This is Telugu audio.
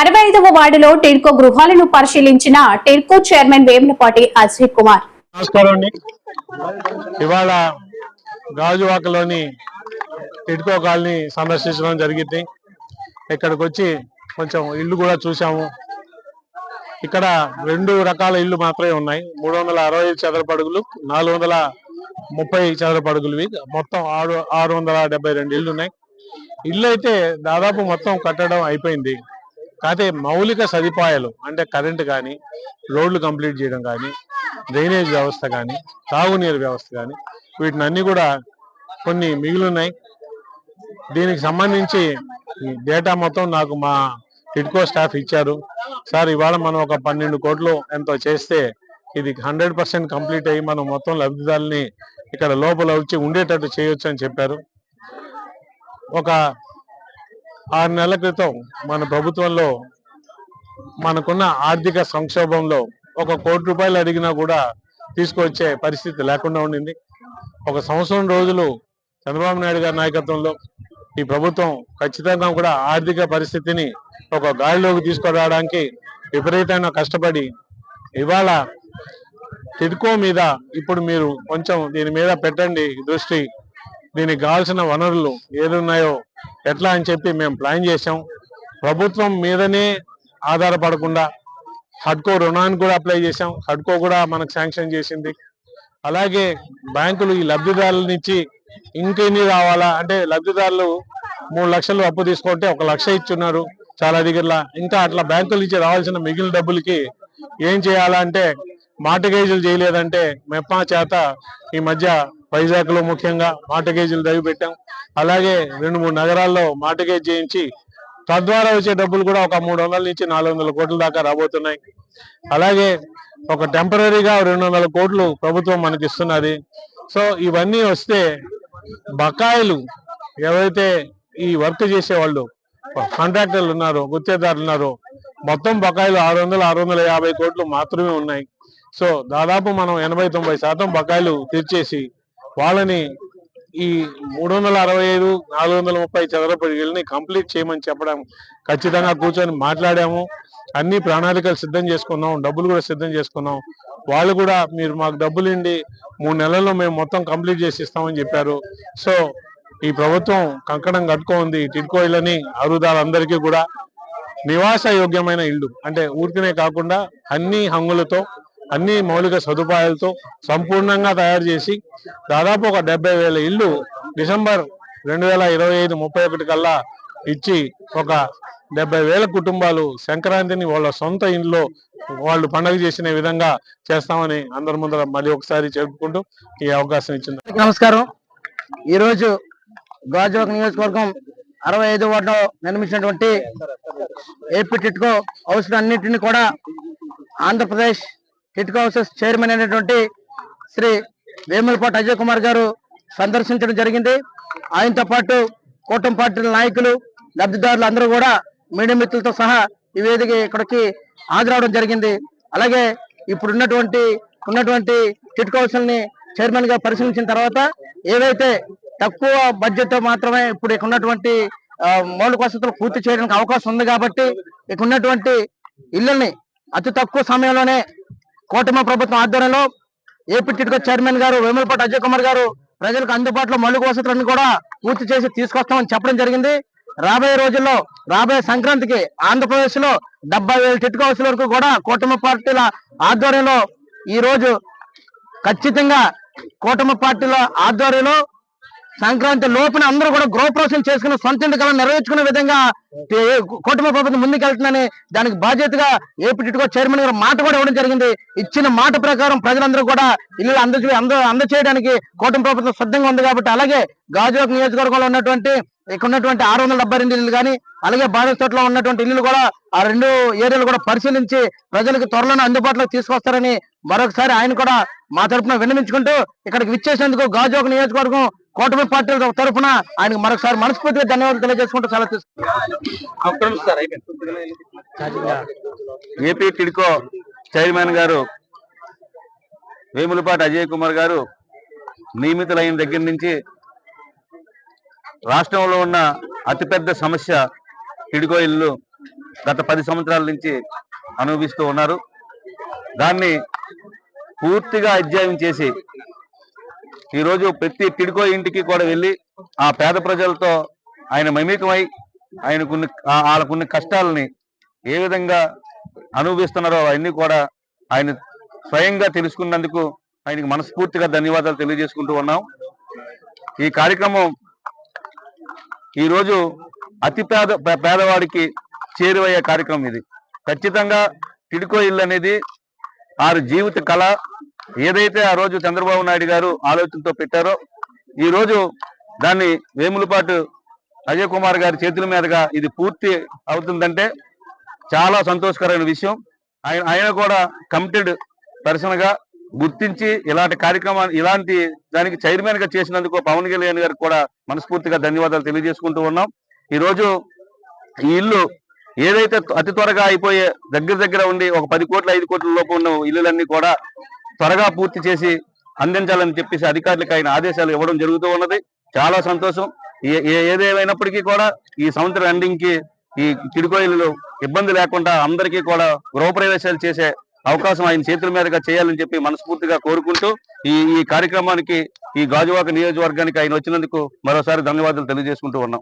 అరవై ఐదవ వార్డులో టిడ్కో గృహాలను పరిశీలించిన టిడ్కో చైర్మన్ వేములపాటి అజయ్ కుమార్. నమస్కారం ఇవాళ గాజువాకలోని టిడ్కో కాలనీ సందర్శించడం జరిగింది. ఇక్కడికి వచ్చి కొంచెం ఇల్లు కూడా చూసాము ఇక్కడ రెండు రకాల ఇల్లు మాత్రమే ఉన్నాయి. మూడు వందల అరవై చదరపడుగులు చదరపు అడుగులు నాలుగు వందల ముప్పై చదరపు అడుగులు మొత్తం ఆరు ఆరు వందల డెబ్బై రెండు ఇల్లు ఉన్నాయి ఇల్లు అయితే దాదాపు మొత్తం కట్టడం అయిపోయింది. కాకపోతే మౌలిక సదుపాయాలు అంటే కరెంట్ కానీ రోడ్లు కంప్లీట్ చేయడం కానీ డ్రైనేజ్ వ్యవస్థ కానీ తాగునీరు వ్యవస్థ కానీ వీటిని అన్ని కూడా కొన్ని మిగిలి ఉన్నాయి దీనికి సంబంధించి ఈ డేటా మొత్తం నాకు మా టిడ్కో స్టాఫ్ ఇచ్చారు. సార్ ఇవాళ మనం ఒక పన్నెండు కోట్లు ఎంతో చేస్తే ఇది హండ్రెడ్ పర్సెంట్ కంప్లీట్ అయ్యి మనం మొత్తం లబ్ధిదారుల్ని ఇక్కడ లోపల వచ్చి ఉండేటట్టు చేయొచ్చు అని చెప్పారు. ఒక ఆరు నెలల క్రితం మన ప్రభుత్వంలో మనకున్న ఆర్థిక సంక్షోభంలో ఒక కోటి రూపాయలు అడిగినా కూడా తీసుకొచ్చే పరిస్థితి లేకుండా ఉండింది. ఒక సంవత్సరం రోజులు చంద్రబాబు నాయుడు గారి నాయకత్వంలో ఈ ప్రభుత్వం ఖచ్చితంగా కూడా ఆర్థిక పరిస్థితిని ఒక గాడిలోకి తీసుకురావడానికి విపరీతమైన కష్టపడి ఇవాళ టిడ్కో మీద ఇప్పుడు మీరు కొంచెం దీని మీద పెట్టండి దృష్టి. దీనికి కావాల్సిన వనరులు ఏదున్నాయో ఎట్లా అని చెప్పి మేము ప్లాన్ చేసాం ప్రభుత్వం మీదనే ఆధారపడకుండా హడ్కో రుణాన్ని కూడా అప్లై చేసాం హడ్కో కూడా మనకు శాంక్షన్ చేసింది. అలాగే బ్యాంకులు ఈ లబ్ధిదారుల నుంచి ఇంకెన్ని రావాలా? అంటే లబ్ధిదారులు మూడు లక్షలు అప్పు తీసుకుంటే ఒక లక్ష ఇచ్చున్నారు చాలా దగ్గరలా. ఇంకా అట్లా బ్యాంకుల నుంచి రావాల్సిన మిగిలిన డబ్బులకి ఏం చేయాలంటే మార్టగేజీలు చేయలేదంటే మెప్పా చేత ఈ మధ్య వైజాగ్లో ముఖ్యంగా మార్టగేజీలు దవి పెట్టాం. అలాగే రెండు మూడు నగరాల్లో మార్టగేజ్ చేయించి తద్వారా వచ్చే డబ్బులు కూడా ఒక మూడు వందల నుంచి నాలుగు వందల కోట్ల దాకా రాబోతున్నాయి. అలాగే ఒక టెంపరీగా రెండు వందల కోట్లు ప్రభుత్వం మనకి ఇస్తున్నది. సో ఇవన్నీ వస్తే బకాయిలు ఎవరైతే ఈ వర్క్ చేసే వాళ్ళు కాంట్రాక్టర్లు ఉన్నారో గుత్తేదారులు ఉన్నారో మొత్తం బకాయిలు ఆరు వందల ఆరు వందల యాభై కోట్లు మాత్రమే ఉన్నాయి. సో దాదాపు మనం ఎనభై తొంభై శాతం బకాయిలు తీర్చేసి వాళ్ళని ఈ మూడు వందల అరవై ఐదు నాలుగు వందల ముప్పై చదరపు ఇళ్ళని కంప్లీట్ చేయమని చెప్పడం ఖచ్చితంగా కూర్చొని మాట్లాడాము. అన్ని ప్రణాళికలు సిద్ధం చేసుకున్నాం డబ్బులు కూడా సిద్ధం చేసుకున్నాం. వాళ్ళు కూడా మీరు మాకు డబ్బులు ఇండి మూడు నెలల్లో మేము మొత్తం కంప్లీట్ చేసి ఇస్తామని చెప్పారు. సో ఈ ప్రభుత్వం కంకణం కట్టుకోంది. టిడ్కో ఇళ్ళని అరుదాలందరికీ కూడా నివాస యోగ్యమైన ఇల్లు అంటే ఊరికనే కాకుండా అన్ని హంగులతో అన్ని మౌలిక సదుపాయాలతో సంపూర్ణంగా తయారు చేసి దాదాపు ఒక డెబ్బై వేల ఇల్లు డిసెంబర్ రెండు వేల ఇరవై ఐదు ముప్పై ఒకటి కల్లా ఇచ్చి ఒక డెబ్బై వేల కుటుంబాలు సంక్రాంతిని వాళ్ళ సొంత ఇంట్లో వాళ్ళు పండగ చేసిన విధంగా చేస్తామని అందరి ముందర మళ్ళీ ఒకసారి చెప్పుకుంటూ ఈ అవకాశం ఇచ్చింది నమస్కారం. ఈరోజు గాజువాక నియోజకవర్గం అరవై ఐదు వార్డులో నిర్మించినటువంటి ఏపీ టిట్కో హౌస్ అన్నింటినీ కూడా ఆంధ్రప్రదేశ్ టిట్కో హౌసెస్ చైర్మన్ అయినటువంటి శ్రీ వేములపాటి అజయ్ కుమార్ గారు సందర్శించడం జరిగింది. ఆయనతో పాటు కూటమి పార్టీల నాయకులు లబ్ధిదారులు అందరూ కూడా మీడియా మిత్రులతో సహా ఈ వేదిక ఇక్కడికి హాజరవడం జరిగింది. అలాగే ఇప్పుడు ఉన్నటువంటి ఉన్నటువంటి టిట్కో హౌస్ని చైర్మన్గా పరిశీలించిన తర్వాత ఏవైతే తక్కువ బడ్జెట్తో మాత్రమే ఇప్పుడు ఇక్కడ ఉన్నటువంటి మౌలిక వసతులు పూర్తి చేయడానికి అవకాశం ఉంది కాబట్టి ఇక్కడ ఉన్నటువంటి ఇళ్ళని అతి తక్కువ సమయంలోనే కూటమి ప్రభుత్వం ఆధ్వర్యంలో ఏపీ టిట్కో చైర్మన్ గారు వేములపాటి అజయ్ కుమార్ గారు ప్రజలకు అందుబాటులో మౌలిక వసతులను కూడా పూర్తి చేసి తీసుకొస్తామని చెప్పడం జరిగింది. రాబోయే రోజుల్లో రాబోయే సంక్రాంతికి ఆంధ్రప్రదేశ్లో డెబ్బై వేల టిట్కో హౌస్ల వరకు కూడా కూటమి పార్టీల ఆధ్వర్యంలో ఈ రోజు ఖచ్చితంగా కూటమి పార్టీల ఆధ్వర్యంలో సంక్రాంతి లోపున అందరూ కూడా గృహప్రవేశం చేసుకుని సొంత ఇంటికలను నెరవేర్చుకునే విధంగా కుటుంబ ప్రభుత్వం ముందుకెళ్తుందని దానికి బాధ్యతగా ఏపీ చైర్మన్ గారు మాట కూడా ఇవ్వడం జరిగింది. ఇచ్చిన మాట ప్రకారం ప్రజలందరూ కూడా ఇల్లు అంద అంద అందచేయడానికి కూటమి ప్రభుత్వం సిద్ధంగా ఉంది కాబట్టి అలాగే గాజువాక నియోజకవర్గంలో ఉన్నటువంటి ఇక్కడ ఉన్నటువంటి ఆరు వందల డెబ్బై రెండు ఇల్లు కానీ అలాగే బాణస్తోటలో ఉన్నటువంటి ఇల్లు కూడా ఆ రెండు ఏరియాలు కూడా పరిశీలించి ప్రజలకు త్వరలోనే అందుబాటులోకి తీసుకొస్తారని మరొకసారి ఆయన కూడా మా తరపున విన్నవించుకుంటూ ఇక్కడికి విచ్చేసేందుకు గాజువాక నియోజకవర్గం కూటమి పార్టీల తరపున ఆయనకు మరొకసారి మనస్ఫూర్తిగా ధన్యవాదాలు తెలియజేసుకుంటూ చాలా ఏపీ టిడ్కో చైర్మన్ గారు వేములపాటి అజయ్ కుమార్ గారు నియమితులైన దగ్గర నుంచి రాష్ట్రంలో ఉన్న అతిపెద్ద సమస్య టిడ్కో ఇల్లు గత పది సంవత్సరాల నుంచి అనుభవిస్తూ ఉన్నారు. దాన్ని పూర్తిగా అధ్యయనం చేసి ఈరోజు ప్రతి తిడుకో ఇంటికి కూడా వెళ్ళి ఆ పేద ప్రజలతో ఆయన మమేకమై ఆయనకున్న వాళ్ళకున్న కష్టాలని ఏ విధంగా అనుభవిస్తున్నారో అవన్నీ కూడా ఆయన స్వయంగా తెలుసుకున్నందుకు ఆయనకి మనస్ఫూర్తిగా ధన్యవాదాలు తెలియజేసుకుంటూ ఉన్నాం. ఈ కార్యక్రమం ఈరోజు అతి పేద పేదవాడికి చేరువయ్యే కార్యక్రమం ఇది. ఖచ్చితంగా తిడుకో ఇల్లు అనేది వారి జీవిత కళ ఏదైతే ఆ రోజు చంద్రబాబు నాయుడు గారు ఆలోచనతో పెట్టారో ఈ రోజు దాన్ని వేములపాటు అజయ్ కుమార్ గారి చేతుల మీదుగా ఇది పూర్తి అవుతుందంటే చాలా సంతోషకరమైన విషయం. ఆయన ఆయన కూడా కమిటెడ్ పర్సన్గా గుర్తించి ఇలాంటి కార్యక్రమాన్ని ఇలాంటి దానికి చైర్మన్గా చేసినందుకు పవన్ కళ్యాణ్ గారికి కూడా మనస్ఫూర్తిగా ధన్యవాదాలు తెలియజేసుకుంటూ ఉన్నాం. ఈ రోజు ఈ ఇల్లు ఏదైతే అతి త్వరగా అయిపోయే దగ్గర దగ్గర ఉండి ఒక పది కోట్ల ఐదు కోట్ల లోపు ఉన్న ఇల్లులన్నీ కూడా త్వరగా పూర్తి చేసి అందించాలని చెప్పేసి అధికారులకు ఆయన ఆదేశాలు ఇవ్వడం జరుగుతూ ఉన్నది. చాలా సంతోషం. ఏ- ఏ- ఏదేమైనప్పటికీ కూడా ఈ సంవత్సరం ఎండింగ్కి ఈ కిడికోయిలు ఇబ్బంది లేకుండా అందరికీ కూడా గృహప్రవేశాలు చేసే అవకాశం ఆయన చేతుల మీదుగా చేయాలని చెప్పి మనస్ఫూర్తిగా కోరుకుంటూ ఈ ఈ కార్యక్రమానికి ఈ గాజువాక నియోజకవర్గానికి ఆయన వచ్చినందుకు మరోసారి ధన్యవాదాలు తెలియజేసుకుంటూ ఉన్నాం.